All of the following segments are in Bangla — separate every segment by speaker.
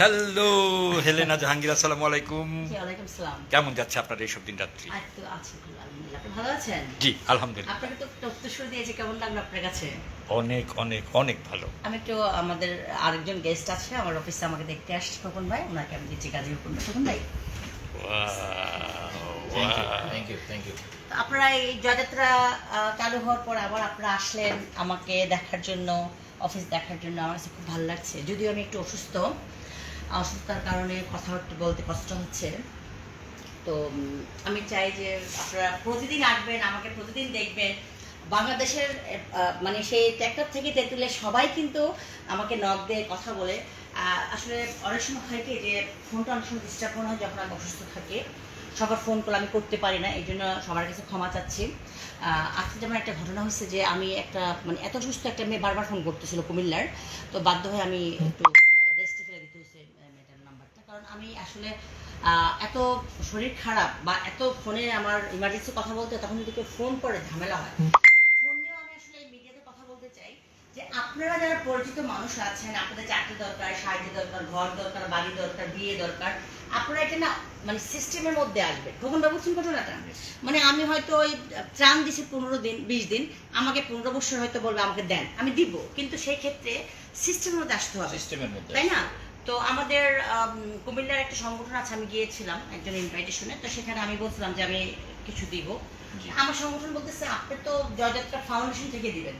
Speaker 1: হ্যালো হেলেনা জাহাঙ্গীর আসসালামু আলাইকুম
Speaker 2: ওয়ালাইকুম সালাম।
Speaker 1: কেমন যাচ্ছে আপনার এইসব দিন রাত্রি?
Speaker 2: আর তো আছি আলহামদুলিল্লাহ। আপনি ভালো আছেন?
Speaker 1: জি আলহামদুলিল্লাহ।
Speaker 2: আপনাকে তো তথ্য শুরু দিয়েছে কেমন লাগল আপনার কাছে?
Speaker 1: অনেক অনেক অনেক ভালো।
Speaker 2: আমি একটু আমাদের আরেকজন গেস্ট আছে আমার অফিসে আমাকে দেখতে আসছে খোকন ভাই। ওনাকে আমি দিচ্ছি কাজী হুকুম খোকন ভাই।
Speaker 3: থ্যাংক ইউ থ্যাংক ইউ
Speaker 2: তো আপনারা এই জয়যাত্রা চালু হওয়ার পর আবার আপনারা আসলেন আমাকে দেখার জন্য অফিস দেখার জন্য। আমার কাছে খুব ভালো লাগছে। যদিও আমি একটু অসুস্থ অসুস্থতার কারণে কথা বলতে কষ্ট হচ্ছে। তো আমি চাই যে আপনারা প্রতিদিন আসবেন, আমাকে প্রতিদিন দেখবেন। বাংলাদেশের মানে সেই ট্র্যাক্টর থেকে তেঁতুলে সবাই কিন্তু আমাকে নক দিয়ে কথা বলে। আসলে অনেক সময় হয় কি যে ফোনটা অনেক সময় ডিস্টার্ব মনে হয় যখন আমি অসুস্থ থাকি। সবার ফোন কল আমি করতে পারি না এই জন্য সবার কাছে ক্ষমা চাচ্ছি। আজকে যেমন একটা ঘটনা হচ্ছে যে আমি একটা মানে এত সুস্থ একটা মেয়ে বারবার ফোন করতেছিল কুমিল্লার, তো বাধ্য হয়ে আমি একটু রেস্টে ফেলে দিতে হয়েছে আহ, মেয়েটার নাম্বারটা কারণ আমি আসলে এত শরীর খারাপ বা এত ফোনে আমার ইমার্জেন্সি কথা বলতে তখন যদি কেউ ফোন করে ঝামেলা হয়। ফোন নিয়েও আমি আসলে মিডিয়াতে কথা বলতে চাই যে আপনারা যারা পরিচিত মানুষ আছেন আপনাদের চাকরি দরকার সাহায্য দরকার ঘর দরকার বাড়ি দরকার বিয়ে দরকার আপনারা এটা না মানে সিস্টেমের মধ্যে আসবে। খোকন বাবু শুন ঘটনাটা মানে আমি হয়তো ওই ত্রাণ দিছি পনেরো দিন বিশ দিন আমাকে পনেরো বছর হয়তো বলবে আমাকে দেন আমি দিব। কিন্তু সেই ক্ষেত্রে সিস্টেমের মধ্যে আসতে হবে। তাই না? তো আমাদের আম, কুমিল্লার একটা সংগঠন আছে আমি গিয়েছিলাম একজন ইনভাইটেশনে তো সেখানে আমি বলছিলাম যে আমি কিছু দিব। আমার সংগঠন বলতেছে আপনি তো জয়যাত্রা ফাউন্ডেশন থেকে দিবেন।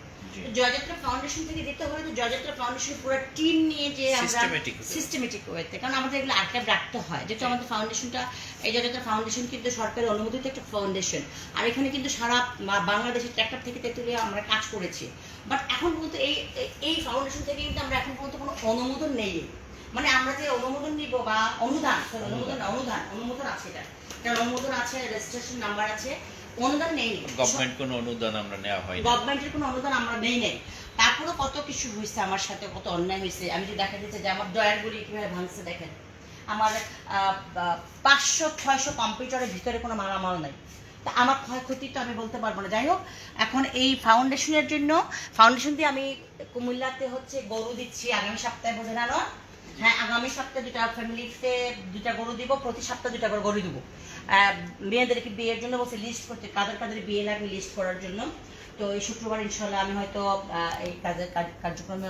Speaker 2: জয়যাত্রা ফাউন্ডেশন থেকে দিতে হলে তো জয়যাত্রা ফাউন্ডেশন পুরো টিম নিয়ে যে আমরা সিস্টেমেটিক ওয়েতে কারণ আমাদের এগুলো আর্কাইভ রাখতে হয়। যেহেতু আমাদের ফাউন্ডেশনটা এই জয়যাত্রা ফাউন্ডেশন কিন্তু সরকারের অনুমোদিত একটা ফাউন্ডেশন আর এখানে কিন্তু সারা বাংলাদেশের ট্র্যাক্টর থেকে তেতুলে আমরা কাজ করেছি। বাট এখন পর্যন্ত এই- এই ফাউন্ডেশন থেকে কিন্তু আমরা এখন পর্যন্ত কোনো অনুমোদন নেই। মানে আমরা যে অনুমোদন দিব বা অনুদান অনুমোদন অনুদান অনুমোদন আছে এটা। কারণ অনুমোদন আছে রেজিস্ট্রেশন নাম্বার আছে অনুদান নেই।
Speaker 3: গভর্নমেন্ট কোনো অনুদান আমরা নেওয়া হয়
Speaker 2: গভর্নমেন্টের কোনো অনুদান আমরা নেই নেই। তারপরেও কত কিছু হয়েছে আমার সাথে কত অন্যায় হয়েছে আমি যদি দেখা দিচ্ছে যে আমার ডয়ারগুলি কীভাবে ভাঙছে দেখেন। আমার পাঁচশো ছয়শো কম্পিউটারের ভিতরে কোনো মালামাল নাই। তা আমার ক্ষয়ক্ষতি তো আমি বলতে পারব না। যাই হোক এখন এই ফাউন্ডেশনের জন্য ফাউন্ডেশন দিয়ে আমি কুমিল্লাতে হচ্ছে গরু দিচ্ছি আগামী সপ্তাহে বোঝে না নয়? হ্যাঁ আগামী সপ্তাহে দুটা ফ্যামিলিতে দুটা গরু দিব, প্রতি সপ্তাহে দুটা করে গরু দিব। মেয়েদেরকে বিয়ের জন্য বলছে লিস্ট করতে, কাদের কাদের বিয়ে লাগবে লিস্ট করার জন্য। তো এই শুক্রবার ইনশাল্লাহ আমি হয়তো এই কাজের কার্যক্রমে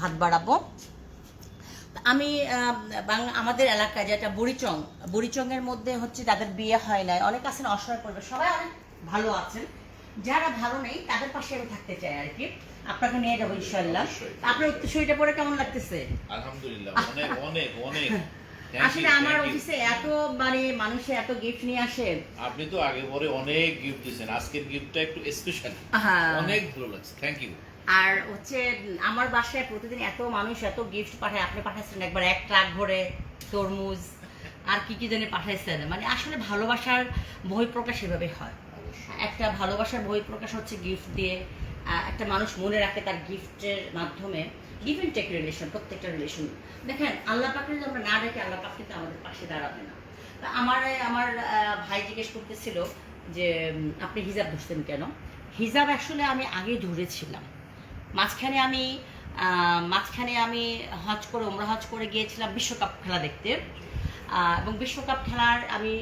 Speaker 2: হাত বাড়াবো। আমি আমাদের এলাকায় যেটা বুড়িচং, বুড়িচংয়ের মধ্যে হচ্ছে যাদের বিয়ে হয় নাই, অনেক আছেন, অসহায় পরিবার, সবাই অনেক ভালো আছেন। যারা ভালো নেই তাদের পাশে আমি থাকতে চাই আর কি আপনাকে নিয়ে যাব ইনশাল্লাহ। আপনার শরীরটা পরে কেমন লাগতেছে?
Speaker 3: আলহামদুলিল্লাহ অনেক অনেক অনেক।
Speaker 2: আসলে আমার অফিসে এত মানে মানুষে এত গিফট নিয়ে আসে।
Speaker 3: আপনি তো আগে পরে অনেক গিফট দিয়েছেন। আজকের গিফটটা একটু স্পেশাল
Speaker 2: হ্যাঁ।
Speaker 3: অনেক ভালো লাগছে। থ্যাংক ইউ
Speaker 2: আর হচ্ছে আমার বাসায় প্রতিদিন এত মানুষ এত গিফট পাঠায়। আপনি পাঠাচ্ছেন একবার এক ট্রাক ভরে তরমুজ। আর কি কি জানি পাঠাইছেন? মানে আসলে ভালোবাসার বহিঃপ্রকাশ এভাবে হয়। একটা ভালোবাসার বই প্রকাশ হচ্ছে গিফট দিয়ে একটা মানুষ মনে রাখে তার গিফটের মাধ্যমে গিভ অ্যান্ড টেক রিলেশন প্রত্যেকটা রিলেশন দেখেন, আল্লাহ পাকে যদি আমরা না রেখে আল্লাহ পাক কিন্তু আমাদের পাশে দাঁড়াবে না। তা আমার আমার ভাই জিজ্ঞেস করতেছিল যে আপনি হিজাব ধরছেন কেন? হিজাব আসলে আমি আগে ধরেছিলাম। মাঝখানে আমি মাঝখানে আমি হজ করে ওমরা হজ করে গিয়েছিলাম বিশ্বকাপ খেলা দেখতে। এবং বিশ্বকাপ খেলার আমি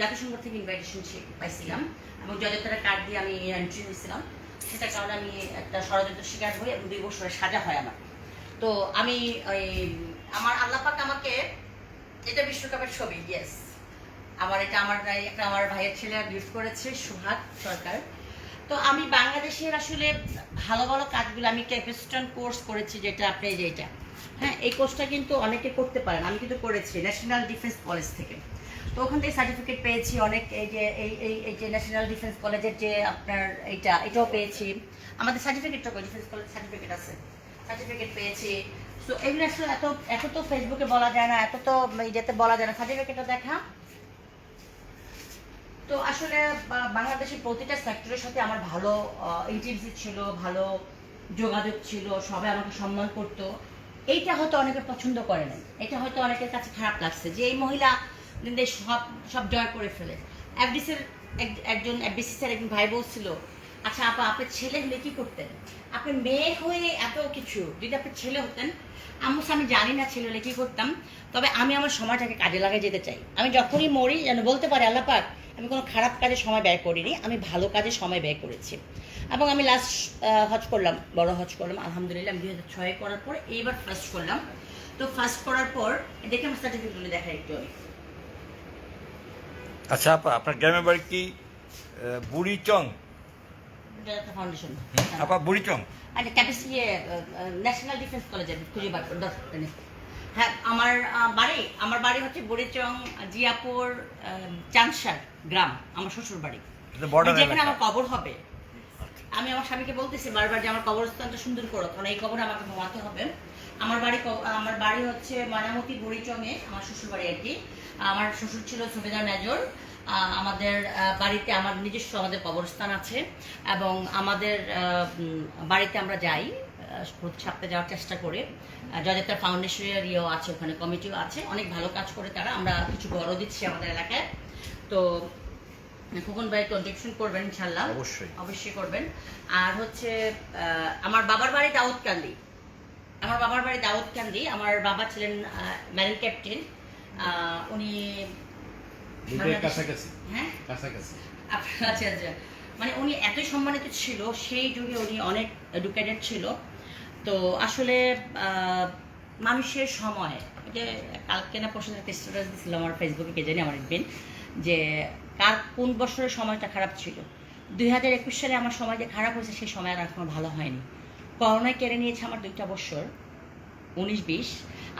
Speaker 2: জাতিসংঘ থেকে ইনভাইটেশন পাইছিলাম, এবং জয়যাত্রার কার্ড দিয়ে আমি এন্ট্রি হয়েছিলাম সেটার কারণে আমি একটা ষড়যন্ত্র শিকার হই এবং দুই বছরের সাজা হয় আমার। তো আমি ওই, আমার আল্লাপাক আমাকে এটা বিশ্বকাপের ছবি ইয়েস আমার এটা আমার একটা আমার ভাইয়ের ছেলে গিফট করেছে সুহাগ সরকার। তো আমি বাংলাদেশের আসলে ভালো ভালো কাজগুলো আমি ক্যাপিস্টন কোর্স করেছি, যেটা আপনি যেটা হ্যাঁ এই কোর্সটা কিন্তু অনেকে করতে পারেন, আমি কিন্তু করেছি ন্যাশনাল ডিফেন্স কলেজ থেকে। তো ওখান থেকে সার্টিফিকেট পেয়েছি, অনেক এই যে, এই এই এই যে ন্যাশনাল ডিফেন্স কলেজের যে আপনার এইটা, এটাও পেয়েছি। আমাদের সার্টিফিকেটটা ডিফেন্স কলেজ সার্টিফিকেট আছে। সার্টিফিকেট পেয়েছি। সো এগুলো আসলে এত এত তো ফেসবুকে বলা যায় না, এত তো ইয়েতে বলা যায় না। সার্টিফিকেটটা দেখা। তো আসলে বাংলাদেশের প্রতিটা সেক্টরের সাথে আমার ভালো ইন্টিমসি ছিল, ভালো যোগাযোগ ছিল, সবাই আমাকে সম্মান করত। এইটা হয়তো অনেকে পছন্দ করে না এটা হয়তো অনেকের কাছে খারাপ লাগছে যে, এই মহিলা দিয়ে সব সব জয় করে ফেলে। এফডিসির একজন এফডিসি স্যার, একজন ভাই বলছিল আচ্ছা আপা আপনার ছেলে হলে কি করতেন? আপনি মেয়ে হয়ে এত কিছু, যদি আপনি ছেলে হতেন আমার আমি জানি না ছেলে হলে কি করতাম, তবে আমি আমার সময়টাকে কাজে লাগাই যেতে চাই। আমি যখনই মরি, যেন বলতে পারি, আল্লাহ পাক, আমি কোনো খারাপ কাজে সময় ব্যয় করিনি, আমি ভালো কাজে সময় ব্যয় করেছি। এবং আমি লাস্ট হজ করলাম, বড় হজ করলাম, আলহামদুলিল্লাহ, আমি দুই হাজার ছয় করার পর এইবার ফার্স্ট করলাম। তো ফার্স্ট করার পর, দেখে আমার সার্টিফিকেটগুলো দেখা একটু আমি।
Speaker 1: আচ্ছা আপা আপনার গ্রামের বাড়ি কি বুড়িচং?
Speaker 2: ফাউন্ডেশন
Speaker 1: আপা বুড়িচং?
Speaker 2: আচ্ছা ক্যাপাসিটি ন্যাশনাল ডিফেন্স কলেজে খুঁজে বার। হ্যাঁ আমার বাড়ি আমার বাড়ি হচ্ছে বুড়িচং জিয়াপুর আহ, চানসার গ্রাম আমার শ্বশুর বাড়ি। যেখানে আমার কবর হবে আমি আমার স্বামীকে বলতেছি বারবার যে আমার কবরস্থানটা সুন্দর করো কারণ এই কবরে আমাকে ঘুমাতে হবে। আমার বাড়ি আমার বাড়ি হচ্ছে ময়নামতি বুড়িচংয়ে আমার শ্বশুর বাড়ি আর কি। আমার শ্বশুর ছিল সুবেদার মেজর। আমাদের বাড়িতে আমার নিজস্ব আমাদের কবরস্থান আছে এবং আমাদের বাড়িতে আমরা যাই সপ্তাহে যাওয়ার চেষ্টা করে। জয়যাত্রা ফাউন্ডেশনের ইয়েও আছে ওখানে কমিটিও আছে। অনেক ভালো কাজ করে তারা আমরা কিছু বড় দিচ্ছি আমাদের এলাকায়। তো খোকন ভাই কন্ট্রিবিউশন করবেন ইনশাল্লাহ
Speaker 1: অবশ্যই।
Speaker 2: অবশ্যই করবেন। আর হচ্ছে আমার বাবার বাড়ি দাউদকান্দি। আমার বাবার বাড়ি দাউদকান্দি আমার বাবা ছিলেন ম্যারিন ক্যাপ্টেন উনি হ্যাঁ? আচ্ছা আচ্ছা আচ্ছা। মানে উনি এতই সম্মানিত ছিল সেই যুগে উনি অনেক এডুকেটেড ছিল। তো আসলে মানুষের সময় যে কালকে না পরশু একটা স্ট্যাটাস দিছিল আমার ফেসবুকে কে জানি আমার একদিন যে কার কোন বছরের সময়টা খারাপ ছিল। দুই হাজার একুশ সালে আমার সময় যে খারাপ হয়েছে সেই সময় আর এখনও ভালো হয়নি। করোনায় কেড়ে নিয়েছে আমার দুইটা বছর, উনিশ, বিশ।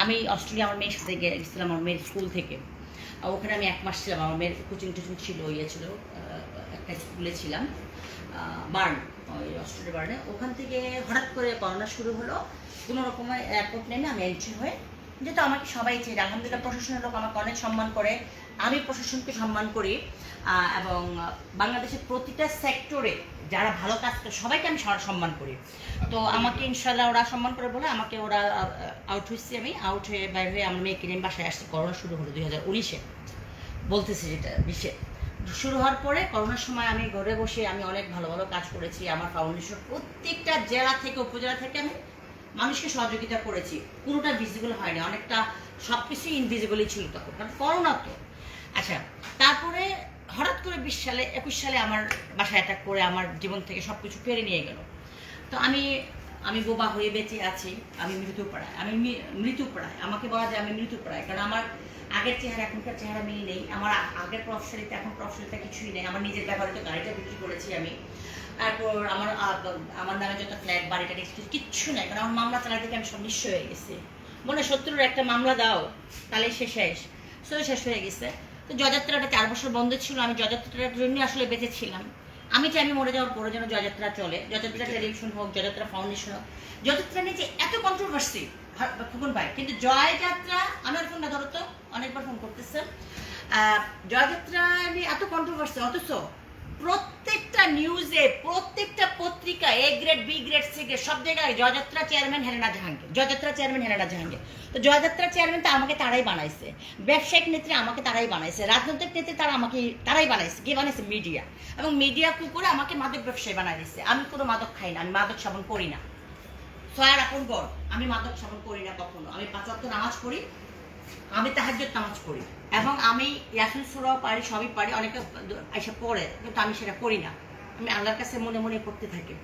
Speaker 2: আমি অস্ট্রেলিয়া আমার মেয়ের সাথে গেছিলাম, আমার মেয়ের স্কুল থেকে। ওখানে আমি এক মাস ছিলাম, আমার মেয়ের কোচিং টুচিং ছিল ইয়ে ছিল একটা স্কুলে ছিলাম বার্ন, ওই অস্ট্রেলিয়া বার্নে। ওখান থেকে হঠাৎ করে করোনা শুরু হলো, কোনো রকমের এয়ারপোর্ট নেমে আমি এন্ট্রি হয়ে, যেহেতু আমাকে সবাই চেয়ে আলহামদুলিল্লাহ প্রশাসনের লোক আমাকে অনেক সম্মান করে আমি প্রশাসনকে সম্মান করি এবং বাংলাদেশের প্রতিটা সেক্টরে যারা ভালো কাজ করে, সবাইকে আমি সম্মান করি। তো আমাকে ইনশাল্লাহ ওরা সম্মান করে বলে আমাকে ওরা আউট হয়েছি আমি। আউট হয়ে বাইরে হয়ে আমার মেয়েকে নিয়ে বাসায় আসছি। করোনা শুরু হলো দুই হাজার উনিশে। বলতেছি যেটা বিশ্বে শুরু হওয়ার পরে করোনার সময় আমি ঘরে বসে আমি অনেক ভালো ভালো কাজ করেছি। আমার ফাউন্ডেশন প্রত্যেকটা জেলা থেকে, উপজেলা থেকে আমি মানুষকে সহযোগিতা করেছি। পুরোটা ভিজিবল হয়নি। অনেকটা সব কিছুই ইনভিজিবলই ছিল তখন। কারণ করোনা তো। আচ্ছা তারপরে হঠাৎ করে বিশ সালে, একুশ সালে আমার বাসায় অ্যাটাক করে আমার জীবন থেকে সব কিছু কেড়ে নিয়ে গেল। তো আমি আমি বোবা হয়ে বেঁচে আছি, আমি মৃত্যুপ্রায়, আমি মি- মৃত্যুপ্রায়, আমাকে বলা যায় আমি মৃত্যুপ্রায়, কারণ আমার আগের চেহারা, এখনকার চেহারা মিল নেই, আমার আগের প্রফেশনালিতে এখন প্রফেশনালিতে কিছুই নেই, আমার নিজের ব্যবহৃত গাড়িটা বিক্রি করেছি আমি। তারপর আমার আমার নামে যত ফ্ল্যাট বাড়িটা কিচ্ছু নাই, কারণ আমার মামলা চালা থেকে আমি সব নিঃস্ব হয়ে গেছি। মনে হয় একটা মামলা দাও তাহলে শেষ। শেষ হয়ে গেছে। তো জযাত্রাটা চার বছর বন্ধ ছিল আমি জযাত্রাটার জন্য আসলে বেঁচে ছিলাম আমি চাই আমি মরে যাওয়ার পরে যেন জয়যাত্রা চলে। জয়যাত্রা টেলিভিশন হোক জয়যাত্রা ফাউন্ডেশন হোক। জয়যাত্রা নিয়ে যে এত কন্ট্রোভার্সি খুকুন ভাই কিন্তু জয়যাত্রা আমার ফোনটা ধরো তো অনেকবার ফোন করতেছে। আহ, জয়যাত্রা নিয়ে এত কন্ট্রোভার্সি অথচ প্রত্যেকটা নিউজে প্রত্যেকটা পত্রিকা A grade B grade grade সব জায়গায় জয়যাত্রা চেয়ারম্যান হেলেনা জাহাঙ্গীর, জয়যাত্রা চেয়ারম্যান হেলেনা জাহাঙ্গীর। তো জয়যাত্রা চেয়ারম্যান তো আমাকে তারাই বানাইছে। ব্যবসায়িক নেত্রী আমাকে তারাই বানাইছে, রাজনৈতিক নেত্রী তারা আমাকে, তারাই বানাইছে, কে বানাইছে? মিডিয়া এবং মিডিয়া কুকুরে আমাকে মাদক ব্যবসায়ী বানাই দিচ্ছে আমি কোনো মাদক খাই না, আমি মাদক সেবন করি না। ছয়ার আপন গড় আমি মাদক সেবন করি না কখনো। আমি পাঁচ ওয়াক্ত নামাজ পড়ি আমি তাহাজ্জুদ নামাজ পড়ি। এবং আমি ইয়াসিন সুরাও পারি সবই পারি অনেকে এসে পড়ে, কিন্তু আমি সেটা করি না। আমি আল্লাহর কাছে মনে মনে করতে থাকি।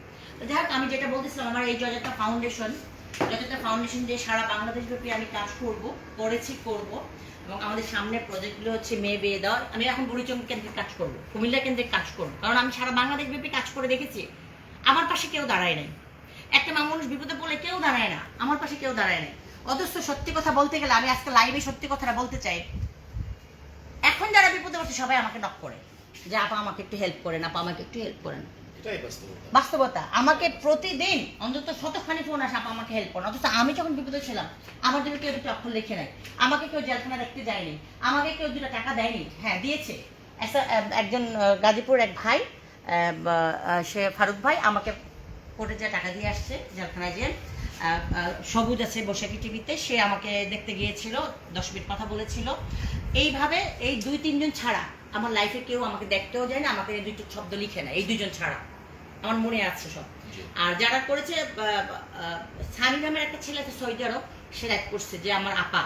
Speaker 2: যাই হোক, আমি যেটা বলতেছিলাম, আমার এই জয়যাত্রা ফাউন্ডেশন জয়যাত্রা ফাউন্ডেশন দিয়ে সারা বাংলাদেশ ব্যাপী আমি কাজ করব, করেছি, করব। এবং আমাদের সামনে প্রজেক্টগুলো হচ্ছে মেয়ে বিয়ে দেওয়ার আমি এখন বুড়িচং কেন্দ্রিক কাজ করব কুমিল্লা কেন্দ্রিক কাজ করব। কারণ আমি সারা বাংলাদেশ ব্যাপী কাজ করে দেখেছি, আমার পাশে কেউ দাঁড়ায় নাই। একটা মানুষ বিপদে পড়লে কেউ দাঁড়ায় না, আমার পাশে কেউ দাঁড়ায় নাই। অথচ সত্যি কথা বলতে গেলে আমি আজকে লাইভে সত্যি কথাটা বলতে চাই। এখন যারা বিপদে পড়ছে সবাই আমাকে নক করে। যে আপা আমাকে একটু হেল্প করেন আপা আমাকে একটু হেল্প করেন।
Speaker 3: বাস্তবতা।
Speaker 2: আমাকে প্রতিদিন অন্তত শতখানি ফোন আসে আপা আমাকে হেল্প করেন। অথচ আমি যখন বিপদে ছিলাম আমার জন্য কেউ দুটো অক্ষর লিখে নাই। আমাকে কেউ জেলখানা দেখতে যায়নি আমাকে কেউ দুটো টাকা দেয়নি। হ্যাঁ দিয়েছে। একজন গাজীপুর এক ভাই আহ, সে ফারুক ভাই আমাকে কোর্টে যা টাকা দিয়ে আসছে জেলখানায় যে সবুজ আছে বৈশাখী টিভিতে সে আমাকে দেখতে গিয়েছিল দশ মিনিট কথা বলেছিল। এইভাবে এই দুই তিনজন ছাড়া আমার লাইফে কেউ আমাকে দেখতেও যায় না আমাকে এই দুইটা শব্দ লিখে না এই দুইজন ছাড়া। আমার মনে আছে সব। আর যারা করেছে সানি নামের একটা ছেলে আছে সৌদি আরব সে লাইফ করছে যে আমার আপা।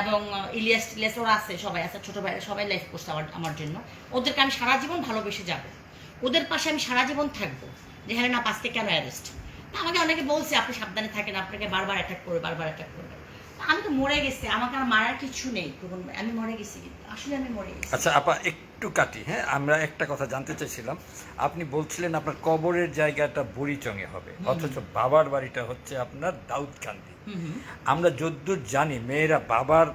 Speaker 2: এবং ইলিয়াস টিলিয়াস ওরা আছে সবাই আছে ছোট ভাইরা সবাই লাইফ করছে আমার আমার জন্য। ওদেরকে আমি সারা জীবন ভালোবেসে যাব। ওদের পাশে আমি সারা জীবন থাকব। যে হ্যাঁ না পাঁচকে কেন অ্যারেস্ট আমাকে অনেকে বলছে আপনি সাবধানে থাকেন আপনাকে বারবার অ্যাটাক করবে বারবার অ্যাটাক করবে। আমি তো মরে গেছি আমাকে আর মারার কিছু নেই। আমি মরে গেছি আসলে আমি মরে গেছি।
Speaker 4: আচ্ছা আপা একটু কাটি হ্যাঁ? আমরা একটা কথা জানতে চাইছিলাম। আপনি বলছিলেন আপনার কবরের জায়গাটা বুড়িচঙে হবে অথচ বাবার বাড়িটা হচ্ছে আপনার দাউদকান্দি। আমরা যদ্দূর জানি মেয়েরা বাবার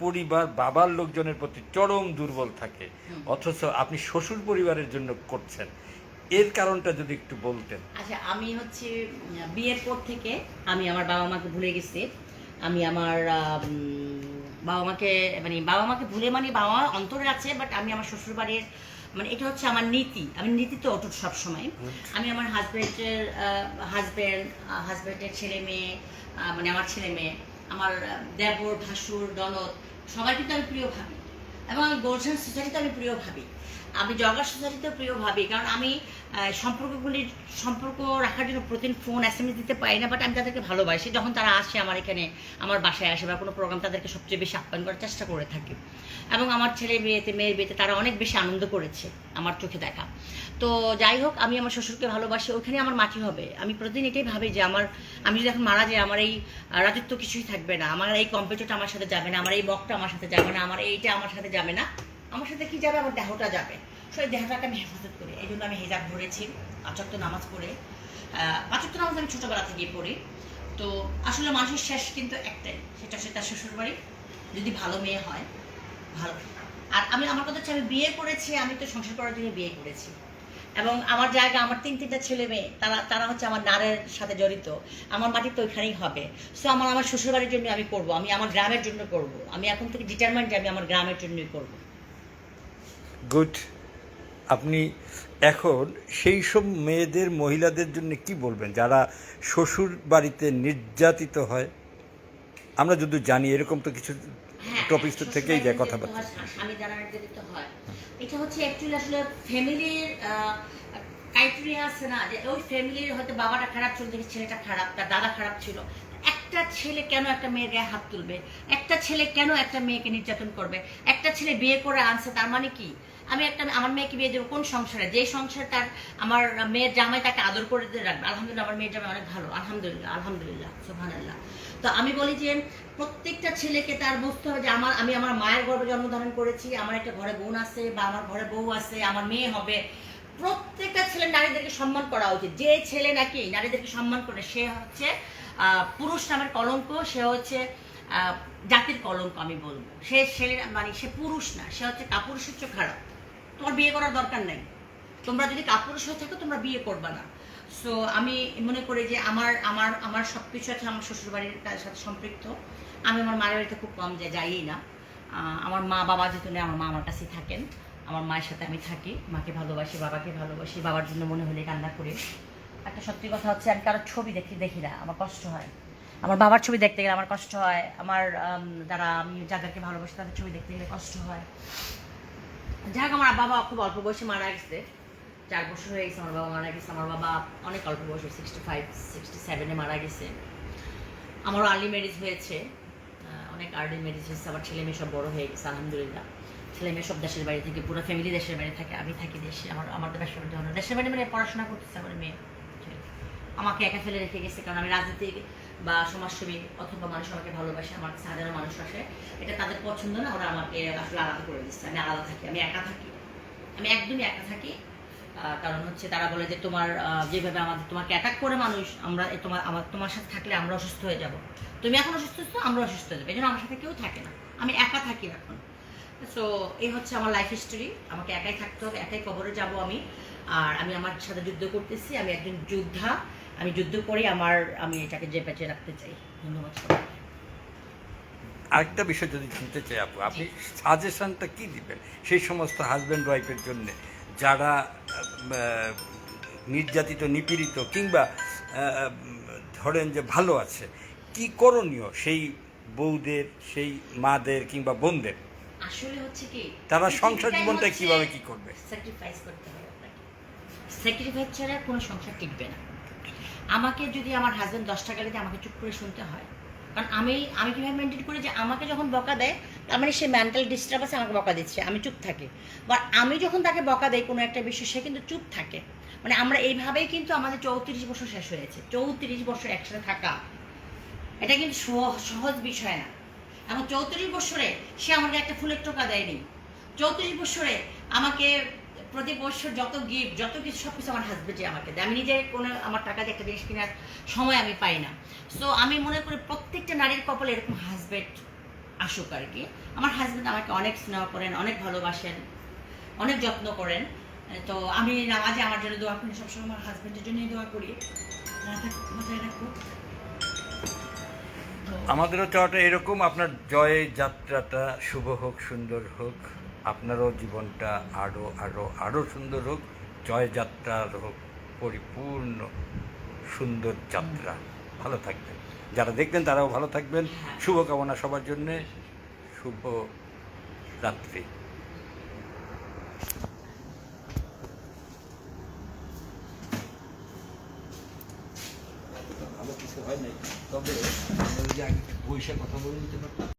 Speaker 4: পরিবার বাবার লোকজনের প্রতি চরম দুর্বল থাকে। অথচ আপনি শ্বশুর পরিবারের জন্য করছেন। এর কারণটা যদি একটু বলতেন।
Speaker 2: আচ্ছা আমি হচ্ছে বিয়ের পর থেকে আমি আমার বাবা মাকে ভুলে গেছি। আমি আমার বাবা মাকে মানে বাবা মাকে ভুলে মানে বাবা মা অন্তরে আছে বাট আমি আমার শ্বশুর বাড়ির মানে এটা হচ্ছে আমার নীতি। আমি নীতিতে অটুট সবসময়। আমি আমার হাজব্যান্ডের হাজব্যান্ড হাজব্যান্ডের ছেলে মেয়ে মানে আমার ছেলে মেয়ে আমার দেবর ভাসুর দলত সবাই কিন্তু আমি প্রিয় ভাবি। এবং গোলশান সোসাইটিতে আমি প্রিয় ভাবি। আমি জগার সোসাইটিতে প্রিয় ভাবি, কারণ আমি সম্পর্কগুলির, সম্পর্ক রাখার জন্য প্রতিদিন ফোন এস দিতে পারি না বাট আমি তাদেরকে ভালোবাসি। যখন তারা আসে আমার এখানে, আমার বাসায় আসে বা কোনো প্রোগ্রাম তাদেরকে সবচেয়ে বেশি আপ্যায়ন করার চেষ্টা করে থাকি। এবং আমার ছেলে বিয়েতে মেয়ের বিয়েতে তারা অনেক বেশি আনন্দ করেছে আমার চোখে দেখা। তো যাই হোক, আমি আমার শ্বশুরকে ভালোবাসি, ওখানে আমার মাটি হবে। আমি প্রতিদিন এটাই ভাবি যে আমার, আমি যদি এখন মারা যাই, আমার এই রাজত্ব কিছুই থাকবে না। আমার এই কম্পিউটারটা আমার সাথে যাবে না, আমার এই বকটা আমার সাথে যাবে না, আমার এইটা আমার সাথে যাবে না। আমার সাথে কি যাবে? আমার দেহটা যাবে। সেই দেহটাকে আমি হেফাজত করি। এই জন্য আমি হেজাব ধরেছি, পাঁচক্ত নামাজ পড়ে। পাঁচক্ত নামাজ আমি ছোটবেলা থেকে পড়ি। তো আসলে মানুষের শেষ কিন্তু একটাই, সেটা হচ্ছে তার শ্বশুর বাড়ি যদি ভালো মেয়ে হয়, ভালো। আর আমি, আমার কথা হচ্ছে আমি বিয়ে করেছি, আমি তো সংসার করার জন্য বিয়ে করেছি। এবং আমার জায়গা, আমার তিন, তিনটা ছেলে মেয়ে, তারা তারা হচ্ছে আমার নারের সাথে জড়িত। আমার মাটি তো ওইখানেই হবে। সো আমার আমার শ্বশুরবাড়ির জন্য আমি করব। আমি আমার গ্রামের জন্য করব। আমি এখন থেকে ডিটারমেন্ট আমি আমার গ্রামের জন্যই করব।
Speaker 4: গুড। আপনি এখন সেই সব মেয়েদের মহিলাদের জন্য কি বলবেন? যারা শ্বশুর বাড়িতে নির্যাতিত হয়। আমরা যদি জানি এরকম তো কিছু
Speaker 2: হ্যাঁ,
Speaker 4: টপিক থেকেই যায় কথাবার্তা।
Speaker 2: স্বামী দ্বারা নির্যাতিত হয় এটা হচ্ছে অ্যাকচুয়ালি আসলে ফ্যামিলির ক্রাইটেরিয়া আছে না যে ওই ফ্যামিলির হয়তো বাবাটা খারাপ ছিল দেখে ছেলেটা খারাপ তার দাদা খারাপ ছিল। একটা ছেলে কেন একটা মেয়ের গায়ে হাত তুলবে? একটা ছেলে কেন একটা মেয়েকে নির্যাতন করবে? একটা ছেলে বিয়ে করে আনছে তার মানে কি? আমি একটা, আমার মেয়েকে বিয়ে দেবো কোন সংসারে? যে সংসার তার, আমার মেয়ের জামাই তাকে আদর করে দিয়ে রাখবে। আলহামদুলিল্লাহ, আমার মেয়ের জামাই অনেক ভালো। আলহামদুলিল্লাহ আলহামদুলিল্লাহ, সুবহানাল্লাহ। তো আমি বলি যে, প্রত্যেকটা ছেলেকে তার বুঝতে হবে যে, আমার, আমি আমার মায়ের গর্ভে জন্মধারণ করেছি, আমার একটা ঘরে বোন আছে বা আমার ঘরে বউ আছে, আমার মেয়ে হবে। প্রত্যেকটা ছেলে নারীদেরকে সম্মান করা উচিত। যে ছেলে নাকি নারীদেরকে সম্মান করে, সে হচ্ছে পুরুষ নামের কলঙ্ক, সে হচ্ছে জাতির কলঙ্ক আমি বলব। সে ছেলে মানে সে পুরুষ না, সে হচ্ছে কাপুরুষের খারাপ। তোমার বিয়ে করার দরকার নেই। তোমরা যদি কাপুরুষ হয়ে থাকো তোমরা বিয়ে করবে না। সো আমি মনে করি যে আমার আমার আমার সব কিছু আছে আমার শ্বশুরবাড়ির সাথে সম্পৃক্ত। আমি আমার মায়ের বাড়িতে খুব কম যাই যাইই না। আমার মা বাবা যেহেতু নেই আমার মা আমার কাছেই থাকেন। আমার মায়ের সাথে আমি থাকি মাকে ভালোবাসি বাবাকে ভালোবাসি বাবার জন্য মনে হলে কান্না করি। একটা সত্যি কথা হচ্ছে আমি কারোর ছবি দেখি দেখি না আমার কষ্ট হয়। আমার বাবার ছবি দেখতে গেলে আমার কষ্ট হয়। আমার আম, যারা আমি যাদেরকে ভালোবাসি তাদের ছবি দেখতে গেলে কষ্ট হয়। যাক, আমার বাবা খুব অল্প বয়সে মারা গেছে। চার বছর হয়ে গেছে আমার বাবা মারা গেছে। আমার বাবা অনেক অল্প বয়সে সিক্সটি ফাইভ সিক্সটি সেভেনে মারা গেছে। আমারও আর্লি ম্যারেজ হয়েছে। অনেক আর্লি ম্যারেজ হয়েছে। আমার ছেলে মেয়ে সব বড় হয়ে গেছে, আলহামদুলিল্লাহ। ছেলে মেয়ে সব দেশের বাড়ি থেকে, পুরো ফ্যামিলি দেশের বাড়ি থাকে, আমি থাকি দেশে। আমার আমার তো দেশের বাড়ি দেশের বাড়ি মানে পড়াশোনা করতেছে আমার মেয়ে। আমাকে একা ফেলে রেখে গেছে, কারণ আমি রাজনীতি বা সমাজসেবী অথবা মানুষ আমাকে ভালোবাসে, আমার কাছে হাজারো মানুষ আসে, এটা তাদের পছন্দ না, ওরা আমাকে আসলে আলাদা করে দিচ্ছে। আমি আলাদা থাকি, আমি একা থাকি। আমি একদমই একা থাকি কারণ হচ্ছে তারা বলে যে তোমার যেভাবে আমাদের, তোমাকে অ্যাটাক করে মানুষ, আমরা তোমার, আমার, তোমার সাথে থাকলে আমরা অসুস্থ হয়ে যাব। তুমি এখন অসুস্থ হচ্ছ আমরা অসুস্থ হয়ে যাব। এই জন্য আমার সাথে কেউ থাকে না। আমি একা থাকি এখন। সো এই হচ্ছে আমার লাইফ হিস্টোরি আমাকে একাই থাকতে হবে, একাই কবরে যাব আমি। আর আমি আমার সাথে যুদ্ধ করতেছি, আমি একজন যোদ্ধা। আমি যুদ্ধ করে আমার আমি এটাকে যে বেঁচে রাখতে চাই। ধন্যবাদ।
Speaker 4: আরেকটা বিষয় যদি শুনতে চাই আপু আপনি সাজেশনটা কি দিবেন? সেই সমস্ত হাজব্যান্ড ওয়াইফের জন্য যারা নির্যাতিত নিপীড়িত কিংবা ধরেন যে ভালো আছে কি করণীয় সেই বউদের সেই মাদের কিংবা বোনদের?
Speaker 2: আসলে হচ্ছে কি
Speaker 4: তারা সংসার জীবনটা কীভাবে কি করবে?
Speaker 2: স্যাক্রিফাইস করতে হবে আপনাকে। স্যাক্রিফাইস ছাড়া কোনো সংসার টিকবে না। আমাকে যদি আমার হাজব্যান্ড দশ টাকা দিতে আমাকে চুপ করে শুনতে হয়, কারণ আমি আমি কীভাবে মেনটেন করি যে আমাকে যখন বকা দেয়, তার মানে সে মেন্টাল ডিস্টার্ব আছে আমাকে বকা দিচ্ছে, আমি চুপ থাকি। বা আমি যখন তাকে বকা দেই কোনো একটা বিষয়, সে কিন্তু চুপ থাকে। মানে আমরা এইভাবেই কিন্তু আমাদের চৌত্রিশ বছর শেষ হয়েছে, চৌত্রিশ বছর একসাথে থাকা। এটা কিন্তু সহ- সহজ বিষয় না। এবং চৌত্রিশ বছরে সে আমাকে একটা ফুলের টোকা দেয়নি। চৌত্রিশ বছরে আমাকে প্রতি বছর যত গিফট যত কিছু সব কিছু আমার হাজবেন্ডই আমাকে দেয়। আমি নিজে কোনো আমার টাকা দিয়ে একটা জিনিস কেনার সময় আমি পাই না। সো আমি মনে করি প্রত্যেকটা নারীর কপালে এরকম হাজবেন্ড আসুক আর কি। আমার হাজবেন্ড আমাকে অনেক স্নেহ করেন, অনেক ভালোবাসেন, অনেক যত্ন করেন। তো আমি নামাজে আমার জন্য দোয়া করি, সবসময় আমার হাজবেন্ডের জন্যই দোয়া করি। রাখুক।
Speaker 4: আমাদেরও চাওয়াটা এরকম। আপনার জয় যাত্রাটা শুভ হোক, সুন্দর হোক। আপনারও জীবনটা আরও আরও আরও সুন্দর হোক। জয়যাত্রার হোক, পরিপূর্ণ সুন্দর যাত্রা। ভালো থাকবেন। যারা দেখবেন তারাও ভালো থাকবেন। শুভকামনা সবার জন্যে। শুভ রাত্রি। ভালো কিছু হয় তবে বৈশাখ কথা বলে নিতে পারতাম।